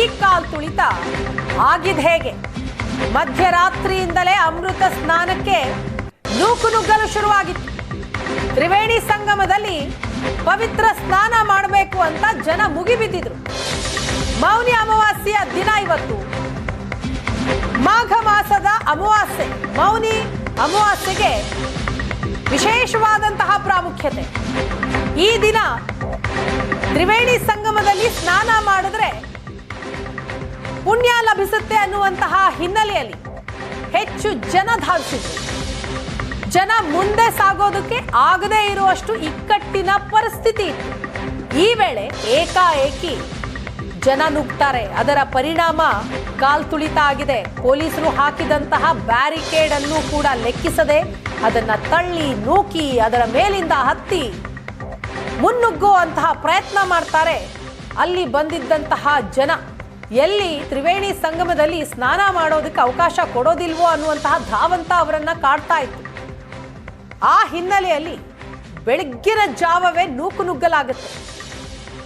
ಈ ಕಾಲ್ ತುಳಿತ. ಆಗಿದ್ ಹೇಗೆ? ಮಧ್ಯರಾತ್ರಿಯಿಂದಲೇ ಅಮೃತ ಸ್ನಾನಕ್ಕೆ ನೂಕು ನುಗ್ಗಲು ಶುರುವಾಗಿತ್ತು. ತ್ರಿವೇಣಿ ಸಂಗಮದಲ್ಲಿ ಪವಿತ್ರ ಸ್ನಾನ ಮಾಡಬೇಕು ಅಂತ ಜನ ಮುಗಿಬಿದ್ದಿದ್ರು. ಮೌನಿ ಅಮಾವಾಸ್ಯೆಯ ದಿನ ಇವತ್ತು. ಮಾಘ ಮಾಸದ ಅಮಾವಾಸ್ಯೆ. ಮೌನಿ ಅಮಾವಾಸ್ಯೆಗೆ ವಿಶೇಷವಾದಂತಹ ಪ್ರಾಮುಖ್ಯತೆ. ಈ ದಿನ ತ್ರಿವೇಣಿ ಸಂಗಮದಲ್ಲಿ ಸ್ನಾನ ಮಾಡಿದ್ರೆ ಪುಣ್ಯ ಲಭಿಸುತ್ತೆ ಅನ್ನುವಂತಹ ಹಿನ್ನೆಲೆಯಲ್ಲಿ ಹೆಚ್ಚು ಜನ ಧಾವಿಸಿದ್ರು. ಜನ ಮುಂದೆ ಸಾಗೋದಕ್ಕೆ ಆಗದೇ ಇರುವಷ್ಟು ಇಕ್ಕಟ್ಟಿನ ಪರಿಸ್ಥಿತಿ ಈ ವೇಳೆ ಏಕಾಏಕಿ ಜನ ನುಗ್ತಾರೆ. ಅದರ ಪರಿಣಾಮ ಕಾಲ್ ತುಳಿತ ಆಗಿದೆ. ಪೊಲೀಸರು ಹಾಕಿದಂತಹ ಬ್ಯಾರಿಕೇಡ್ ಅನ್ನು ಕೂಡ ಲೆಕ್ಕಿಸದೆ ಅದನ್ನ ತಳ್ಳಿ, ನೂಕಿ, ಅದರ ಮೇಲಿಂದ ಹತ್ತಿ ಮುನ್ನುಗ್ಗುವಂತಹ ಪ್ರಯತ್ನ ಮಾಡ್ತಾರೆ. ಅಲ್ಲಿ ಬಂದಿದ್ದಂತಹ ಜನ ಎಲ್ಲಿ ತ್ರಿವೇಣಿ ಸಂಗಮದಲ್ಲಿ ಸ್ನಾನ ಮಾಡೋದಕ್ಕೆ ಅವಕಾಶ ಕೊಡೋದಿಲ್ವೋ ಅನ್ನುವಂತಹ ಧಾವಂತ ಅವರನ್ನ ಕಾಡ್ತಾ ಇತ್ತು. ಆ ಹಿನ್ನೆಲೆಯಲ್ಲಿ ಬೆಳಗ್ಗಿನ ಜಾವವೇ ನೂಕು ನುಗ್ಗಲಾಗುತ್ತೆ.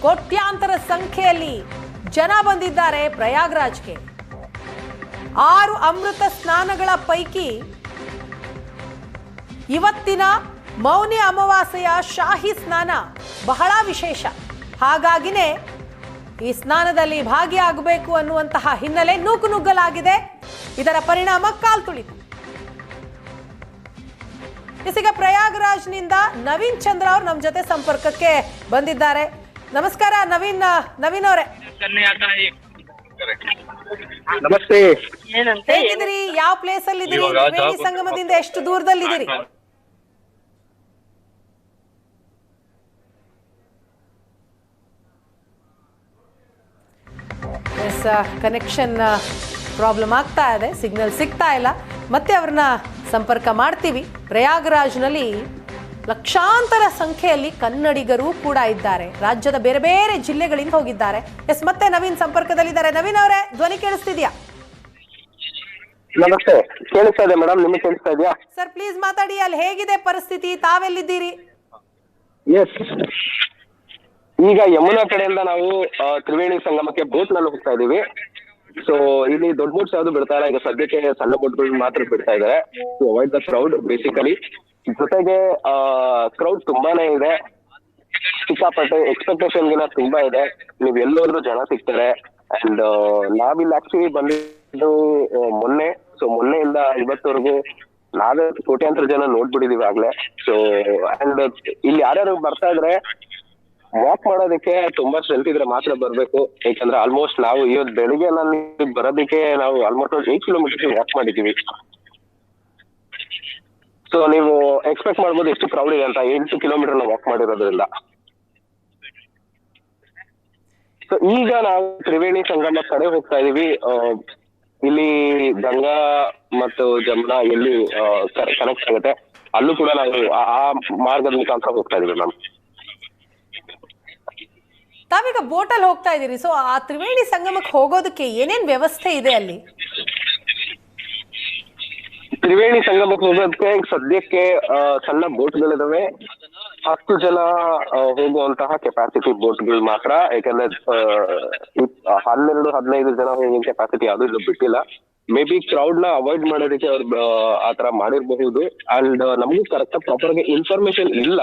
ಕೋಟ್ಯಾಂತರ ಸಂಖ್ಯೆಯಲ್ಲಿ ಜನ ಬಂದಿದ್ದಾರೆ ಪ್ರಯಾಗ್ರಾಜ್ಗೆ. ಆರು ಅಮೃತ ಸ್ನಾನಗಳ ಪೈಕಿ ಇವತ್ತಿನ ಮೌನಿ ಅಮಾವಾಸ್ಯೆಯ ಶಾಹಿ ಸ್ನಾನ ಬಹಳ ವಿಶೇಷ. ಹಾಗಾಗಿನೇ ಈ ಸ್ನಾನದಲ್ಲಿ ಭಾಗಿಯಾಗಬೇಕು ಅನ್ನುವಂತಹ ಹಿನ್ನೆಲೆ ನೂಕು ನುಗ್ಗಲಾಗಿದೆ ಇದರ ಪರಿಣಾಮ ಕಾಲ್ ತುಳಿತು. ಇಸಿಗ ಪ್ರಯಾಗ್ರಾಜ್ನಿಂದ ನವೀನ್ ಚಂದ್ರ ಅವರು ನಮ್ಮ ಜೊತೆ ಸಂಪರ್ಕಕ್ಕೆ ಬಂದಿದ್ದಾರೆ. ನಮಸ್ಕಾರ ನವೀನ್ ನವೀನ್ ಅವರೇ. ನಮಸ್ತೆ. ಹೇಗಿದ್ದೀರಿ? ಯಾವ ಪ್ಲೇಸ್ ಅಲ್ಲಿ ಇದ್ದೀರಿ ಸಂಗಮದಿಂದ ಎಷ್ಟು ದೂರದಲ್ಲಿದ್ದೀರಿ? ಕನೆಕ್ಷನ್ ಪ್ರಾಬ್ಲಮ್ ಆಗ್ತಾ ಇದೆ ಸಿಗ್ನಲ್ ಸಿಗ್ತಾ ಇಲ್ಲ. ಮತ್ತೆ ಅವ್ರನ್ನ ಸಂಪರ್ಕ ಮಾಡ್ತೀವಿ. ಪ್ರಯಾಗರಾಜ್ನಲ್ಲಿ ಲಕ್ಷಾಂತರ ಸಂಖ್ಯೆಯಲ್ಲಿ ಕನ್ನಡಿಗರು ಕೂಡ ಇದ್ದಾರೆ. ರಾಜ್ಯದ ಬೇರೆ ಬೇರೆ ಜಿಲ್ಲೆಗಳಿಂದ ಹೋಗಿದ್ದಾರೆ. ಎಸ್ ಮತ್ತೆ ನವೀನ್ ಸಂಪರ್ಕದಲ್ಲಿದ್ದಾರೆ. ನವೀನ್ ಅವರೇ ಧ್ವನಿ ಕೇಳಿಸ್ತಿದ್ಯಾ? ನಮಸ್ತೆ. ಕೇಳಿಸ್ತಾ ಇದೆ ಮೇಡಮ್ ನಿಮಗೆ ಕೇಳಿಸ್ತಾ ಇದೆಯಾ? ಸರ್ ಪ್ಲೀಸ್ ಮಾತಾಡಿ. ಅಲ್ಲಿ ಹೇಗಿದೆ ಪರಿಸ್ಥಿತಿ? ತಾವೆಲ್ಲಿದ್ದೀರಿ? ಎಸ್ ಈಗ ಯಮುನಾ ಕಡೆಯಿಂದ ನಾವು ತ್ರಿವೇಣಿ ಸಂಗಮಕ್ಕೆ ಬೋಟ್ನಲ್ಲಿ ಹೋಗ್ತಾ ಇದೀವಿ ಸೊ ಇಲ್ಲಿ ದೊಡ್ಡ ಬೋಟ್ಸ್ ಯಾವ್ದು ಬಿಡ್ತಾ ಇಲ್ಲ. ಈಗ ಸದ್ಯಕ್ಕೆ ಸಣ್ಣ ಬೋಟ್ಗಳು ಮಾತ್ರ ಬಿಡ್ತಾ ಇದಾರೆ. To avoid the crowd basically ಜೊತೆಗೆ ಕ್ರೌಡ್ ತುಂಬಾನೇ ಇದೆ. ಸಿಕ್ಕಾಪಟ್ಟೆ ಎಕ್ಸ್ಪೆಕ್ಟೇಷನ್ ಗಿನ ತುಂಬಾ ಇದೆ. ನೀವ್ ಎಲ್ಲೋದ್ರು ಜನ ಸಿಗ್ತಾರೆ. ಅಂಡ್ ನಾವಿಲ್ಲಿ ಆಕ್ಚುಲಿ ಬಂದಿದ್ದು ಮೊನ್ನೆ. ಸೊ ಮೊನ್ನೆಯಿಂದ ಇವತ್ತವರೆಗೂ ನಾವೇ ಕೋಟ್ಯಾಂತರ ಜನ ನೋಡ್ಬಿಟ್ಟಿದೀವಿ ಆಗ್ಲೇ. ಸೊ ಅಂಡ್ ಇಲ್ಲಿ ಯಾರ್ಯಾರು ಬರ್ತಾ ಇದ್ರೆ ವಾಕ್ ಮಾಡೋದಕ್ಕೆ ತುಂಬಾ ಸ್ಟ್ರೆಂತ್ ಇದ್ರೆ ಮಾತ್ರ ಬರ್ಬೇಕು. ಯಾಕಂದ್ರೆ ಆಲ್ಮೋಸ್ಟ್ ನಾವು ಇವತ್ತು ಬೆಳಿಗ್ಗೆ ನಾನು ಬರೋದಕ್ಕೆ ನಾವು ಆಲ್ಮೋಸ್ಟ್ ಏಟ್ ಕಿಲೋಮೀಟರ್ ವಾಕ್ ಮಾಡಿದೀವಿ. ಸೊ ನೀವು ಎಕ್ಸ್ಪೆಕ್ಟ್ ಮಾಡ್ಬೋದು ಎಷ್ಟು ಕ್ರೌಡ್ ಇದೆ ಅಂತ. ಎಂಟು ಕಿಲೋಮೀಟರ್ ವಾಕ್ ಮಾಡಿರೋದ್ರಿಂದ. ಸೊ ಈಗ ನಾವು ತ್ರಿವೇಣಿ ಸಂಗಮ ಕಡೆ ಹೋಗ್ತಾ ಇದೀವಿ. ಇಲ್ಲಿ ಗಂಗಾ ಮತ್ತು ಜಮುನಾ ಎಲ್ಲಿ ಕನೆಕ್ಟ್ ಆಗುತ್ತೆ. ಅಲ್ಲೂ ಕೂಡ ನಾವು ಆ- ಮಾರ್ಗದ ಮುಖಾಂತರ ಹೋಗ್ತಾ ಇದೀವಿ ಮ್ಯಾಮ್ ತಾವೀಗ ಬೋಟಲ್ಲಿ ಹೋಗ್ತಾ ಇದ್ದೀರಿ ಸೊ ಆ ತ್ರಿವೇಣಿ ಸಂಗಮಕ್ಕೆ ಹೋಗೋದಕ್ಕೆ ಏನೇನ್ ವ್ಯವಸ್ಥೆ ಇದೆ ಅಲ್ಲಿ? ತ್ರಿವೇಣಿ ಸಂಗಮಕ್ಕೆ ಹೋಗೋದಕ್ಕೆ ಸದ್ಯಕ್ಕೆ ಸಣ್ಣ ಬೋಟ್ಗಳಿದಾವೆ. ಹತ್ತು ಜನ ಹೋಗುವಂತಹ ಕೆಪಾಸಿಟಿ ಬೋಟ್ಗಳು ಮಾತ್ರ. ಯಾಕಂದ್ರೆ ಹನ್ನೆರಡು ಹದಿನೈದು ಜನ ಹೋಗೋ ಕೆಪಾಸಿಟಿ ಯಾವ್ದು ಇದು ಬಿಟ್ಟಿಲ್ಲ. ಮೇ ಬಿ ಕ್ರೌಡ್ನ ಅವಾಯ್ಡ್ ಮಾಡೋದಕ್ಕೆ ಅವ್ರು ಆ, ಆ ತರ ಮಾಡಿರಬಹುದು. ಅಂಡ್ ನಮಗೂ ಕರೆಕ್ಟ್ ಪ್ರಾಪರ್ ಆಗಿ ಇನ್ಫಾರ್ಮೇಶನ್ ಇಲ್ಲ.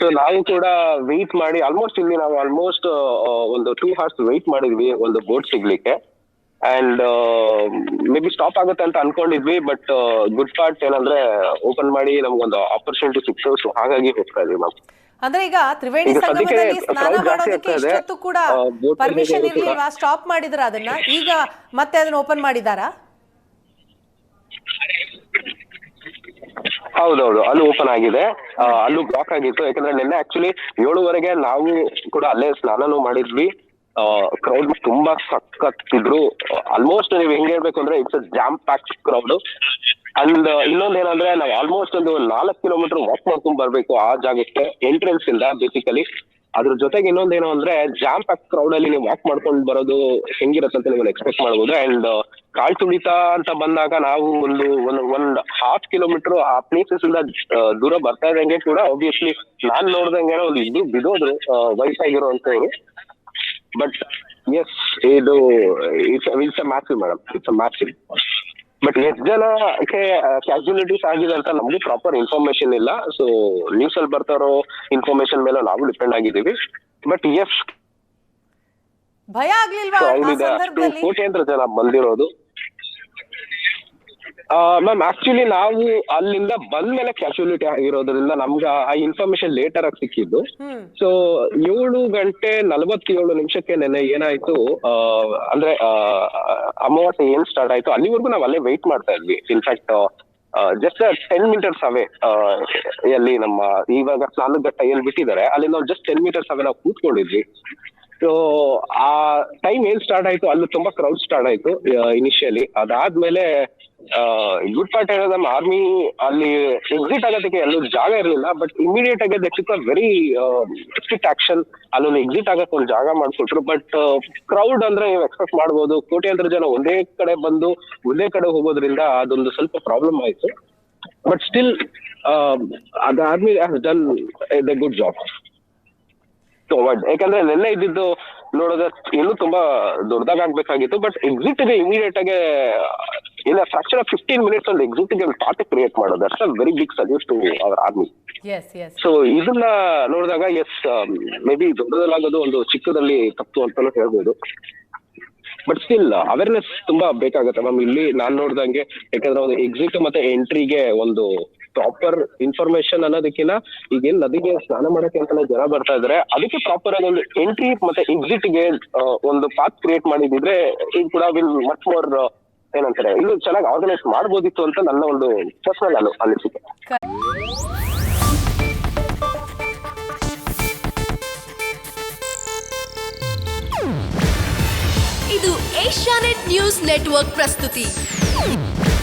ಸೊ ನಾವು ಕೂಡ ವೆಯ್ಟ್ ಮಾಡಿ ಆಲ್ಮೋಸ್ಟ್ ಇಲ್ಲಿ ನಾವು ಆಲ್ಮೋಸ್ಟ್ ಒಂದು ಟೂ ಅವರ್ಸ್ ವೆಯ್ಟ್ ಮಾಡಿದ್ವಿ ಒಂದು ಬೋಟ್ ಸಿಗ್ಲಿಕ್ಕೆ. ಅಂಡ್ ಮೇ ಬಿ ಸ್ಟಾಪ್ ಆಗುತ್ತೆ ಅಂತ ಅನ್ಕೊಂಡಿದ್ವಿ ಬಟ್ ಗುಡ್ ಪಾರ್ಟ್ ಏನಂದ್ರೆ ಓಪನ್ ಮಾಡಿ ನಮ್ಗೊಂದು ಆಪರ್ಚುನಿಟಿ ಸಿಕ್ತು. ಸೊ ಹಾಗಾಗಿ ಹೋಗ್ತಾ ಇದೀವಿ ನಾವು. ಅಂದ್ರೆ ಈಗ ತ್ರಿವೇಣಿ ಸಂಗಮದಲ್ಲಿ ಸ್ನಾನ ಮಾಡೋದಕ್ಕೆ ಇಷ್ಟೊತ್ತು ಕೂಡ ಪರ್ಮಿಷನ್ ಇರ್ಲಿಲ್ವಾ? ಸ್ಟಾಪ್ ಮಾಡಿದ್ರ ಅದನ್ನ? ಈಗ ಮತ್ತೆ ಅದನ್ನ ಓಪನ್ ಮಾಡಿದಾರಾ? ಹೌದೌದು, ಅಲ್ಲಿ ಓಪನ್ ಆಗಿದೆ. ಅಲ್ಲೂ ಬ್ಲಾಕ್ ಆಗಿತ್ತು. ಯಾಕಂದ್ರೆ ನಿನ್ನೆ ಆಕ್ಚುಲಿ ಏಳುವರೆಗೆ ನಾವು ಕೂಡ ಅಲ್ಲೇ ಸ್ನಾನನೂ ಮಾಡಿದ್ವಿ. ಕ್ರೌಡ್ ತುಂಬಾ ಸಕ್ಕತ್ತಿದ್ರು ಆಲ್ಮೋಸ್ಟ್ ನೀವು ಹೆಂಗ್ ಹೇಳ್ಬೇಕು ಅಂದ್ರೆ it's jam pack crowd and ಇನ್ನೊಂದ್ ಏನಂದ್ರೆ ನಾವು ಆಲ್ಮೋಸ್ಟ್ ಒಂದು ನಾಲ್ಕು ಕಿಲೋಮೀಟರ್ ವಾಕ್ ಮಾಡ್ಕೊಂಡ್ ಬರ್ಬೇಕು ಆ ಜಾಗಕ್ಕೆ ಎಂಟ್ರೆನ್ಸ್ ಇಂದ ಬೇಸಿಕಲಿ ಅದ್ರ ಜೊತೆಗೆ ಇನ್ನೊಂದೇನು ಅಂದ್ರೆ ಜಾಮ್ ಪ್ಯಾಕ್ ಕ್ರೌಡ್ ಅಲ್ಲಿ ನೀವು ವಾಕ್ ಮಾಡ್ಕೊಂಡು ಬರೋದು ಹೆಂಗಿರುತ್ತೆ ಅಂತ ನೀವು ಎಕ್ಸ್ಪೆಕ್ಟ್ ಮಾಡ್ಬೋದು ಅಂಡ್ ಕಾಲ್ ತುಳಿತ ಅಂತ ಬಂದಾಗ ನಾವು ಒಂದು ಒಂದು, ಒಂದ್ ಹಾಫ್ ಕಿಲೋಮೀಟರ್ ಆ ಪ್ಲೇಸಸ್ ಇಂದ ದೂರ ಬರ್ತಾ ಇದ್ದಂಗೆ ಕೂಡ ಒಬ್ವಿಯಸ್ಲಿ ನಾನ್ ನೋಡ್ದಂಗೆ ಒಂದು ಇದು ಬಿಡೋದ್ರು ವಯಸ್ಸಾಗಿರೋ ಅಂತವ್ರು ಬಟ್ ಎಸ್ ಇದು it's massive madam it's massive but ಎಷ್ಟು ಜನ ಕ್ಯಾಶುಲಿಟೀಸ್ ಆಗಿದೆ ಅಂತ ನಮ್ಗೆ ಪ್ರಾಪರ್ ಇನ್ಫಾರ್ಮೇಶನ್ ಇಲ್ಲ. ಸೊ ನ್ಯೂಸ್ ಅಲ್ಲಿ ಬರ್ತಾ ಇರೋ ಇನ್ಫಾರ್ಮೇಶನ್ ಮೇಲೆ ನಾವು ಡಿಪೆಂಡ್ ಆಗಿದ್ದೀವಿ. ಬಟ್ ಎಸ್ ಭಯ ಆಗ್ಲಿಲ್ವಾ? ಕೋಟ್ಯಾಂತರ ಜನ ಬಂದಿರೋದು. ಮ್ಯಾಮ್ ಆಕ್ಚುಲಿ ನಾವು ಅಲ್ಲಿಂದ ಬಂದ್ಮೇಲೆ ಕ್ಯಾಶುಲಿಟಿ ಆಗಿರೋದ್ರಿಂದ ನಮ್ಗೆ ಆ ಇನ್ಫಾರ್ಮೇಶನ್ ಲೇಟರ್ ಆಗಿ ಸಿಕ್ಕಿದ್ದು. ಸೊ ಏಳು ಗಂಟೆ ನಲವತ್ತೇಳು ನಿಮಿಷಕ್ಕೆ ನೆನೆ ಏನಾಯ್ತು ಅಂದ್ರೆ ಅಮಾವಾಸ್ಯೆ ಏನ್ ಸ್ಟಾರ್ಟ್ ಆಯ್ತು ಅಲ್ಲಿವರೆಗೂ ನಾವು ಅಲ್ಲೇ ವೆಯ್ಟ್ ಮಾಡ್ತಾ ಇದ್ವಿ. In fact just ten metres away ಎಲ್ಲಿ ನಮ್ಮ ಇವಾಗ ಸ್ನಾನದ ಎಲ್ಲಿ ಬಿಟ್ಟಿದ್ದಾರೆ ಅಲ್ಲಿ ನಾವು ಜಸ್ಟ್ ಟೆನ್ ಮೀಟರ್ಸ್ ಅವೇ ನಾವು ಕೂತ್ಕೊಂಡಿದ್ವಿ. ಸೊ ಆ ಟೈಮ್ ಏನ್ ಸ್ಟಾರ್ಟ್ ಆಯ್ತು? ಅಲ್ಲಿ ತುಂಬಾ ಕ್ರೌಡ್ ಸ್ಟಾರ್ಟ್ ಆಯ್ತು ಇನಿಷಿಯಲಿ ಅದಾದ್ಮೇಲೆ ಗುಡ್ ಪಾರ್ಟ್ ನಮ್ಮ ಆರ್ಮಿ ಅಲ್ಲಿ ಎಕ್ಸಿಟ್ ಆಗೋದಕ್ಕೆ ಎಲ್ಲೂ ಜಾಗ ಇರಲಿಲ್ಲ ಬಟ್ ಇಮಿಡಿಯೇಟ್ ಆಗಿ ದಟ್ ವೆರಿ ಸ್ಟ್ರಿಕ್ಟ್ ಆಕ್ಷನ್ ಅಲ್ಲೊಂದು ಎಕ್ಸಿಟ್ ಆಗಕ್ಕೆ ಒಂದು ಜಾಗ ಮಾಡ್ಕೊಟ್ರು ಬಟ್ ಕ್ರೌಡ್ ಅಂದ್ರೆ ನೀವು ಎಕ್ಸ್ಪೆಕ್ಟ್ ಮಾಡ್ಬೋದು. ಕೋಟ್ಯಾಂತರ ಜನ ಒಂದೇ ಕಡೆ ಬಂದು, ಒಂದೇ ಕಡೆ ಹೋಗೋದ್ರಿಂದ ಅದೊಂದು ಸ್ವಲ್ಪ ಪ್ರಾಬ್ಲಮ್ ಆಯ್ತು. ಬಟ್ ಸ್ಟಿಲ್ ಅದ್ army has done the good job forward ಯಾಕಂದ್ರೆ ನೆನ್ನೆ ಇದ್ದಿದ್ದು ನೋಡೋದ ಇನ್ನೂ ತುಂಬಾ ದೊಡ್ಡದಾಗ ಆಗ್ಬೇಕಾಗಿತ್ತು ಬಟ್ ಎಕ್ಸಿಟ್ಗೆ ಇಮಿಡಿಯೇಟ್ ಆಗಿ in fraction of fifteen minutes ಅಲ್ಲಿ ಎಕ್ಸಿಟ್ಗೆ ಪಾರ್ಟ್ ಕ್ರಿಯೇಟ್ ಮಾಡೋದು ಅಷ್ಟ very big salute to our army so ಇದನ್ನ ನೋಡಿದಾಗ ಎಸ್ ಮೇ ಬಿ ದೊಡ್ಡದಲ್ಲಾಗೋದು ಒಂದು ಚಿಕ್ಕದಲ್ಲಿ ತಪ್ಪು ಅಂತಾನೂ ಹೇಳ್ಬೋದು. ಬಟ್ ಸ್ಟಿಲ್ ಅವೇರ್ನೆಸ್ ತುಂಬಾ ಬೇಕಾಗುತ್ತೆ. ಮ್ಯಾಮ್ ಇಲ್ಲಿ ನಾನ್ ನೋಡ್ದಂಗೆ ಯಾಕಂದ್ರೆ ಒಂದು ಎಕ್ಸಿಟ್ ಮತ್ತೆ ಎಂಟ್ರಿಗೆ ಒಂದು ಪ್ರಾಪರ್ ಇನ್ಫಾರ್ಮೇಶನ್ ಅನ್ನೋದಕ್ಕಿಂತ ಈಗೇನ್ ನದಿಗೆ ಸ್ನಾನ ಮಾಡಕ್ಕೆ ಅಂತಾನೆ ಜನ ಬರ್ತಾ ಇದಾರೆ. ಅದಕ್ಕೆ ಪ್ರಾಪರ್ ಆಗಿ ಒಂದು ಎಂಟ್ರಿ ಮತ್ತೆ ಎಕ್ಸಿಟ್ಗೆ ಒಂದು ಪಾತ್ ಕ್ರಿಯೇಟ್ ಮಾಡಿದಿದ್ರೆ ಈಗ ಕೂಡ ವಿಲ್ ಮಚ್ ಮೋರ್ ಏನಂತಾರೆ ಇದು ಚೆನ್ನಾಗಿ ಆರ್ಗನೈಸ್ ಮಾಡ್ಬೋದಿತ್ತು ಅಂತ ನನ್ನ ಒಂದು ಪರ್ಸನಲ್ ಅನು ಅನಿಸಿಕೆ. ಇದು ಏಷ್ಯಾನೆಟ್ ನ್ಯೂಸ್ ನೆಟ್ವರ್ಕ್ ಪ್ರಸ್ತುತಿ.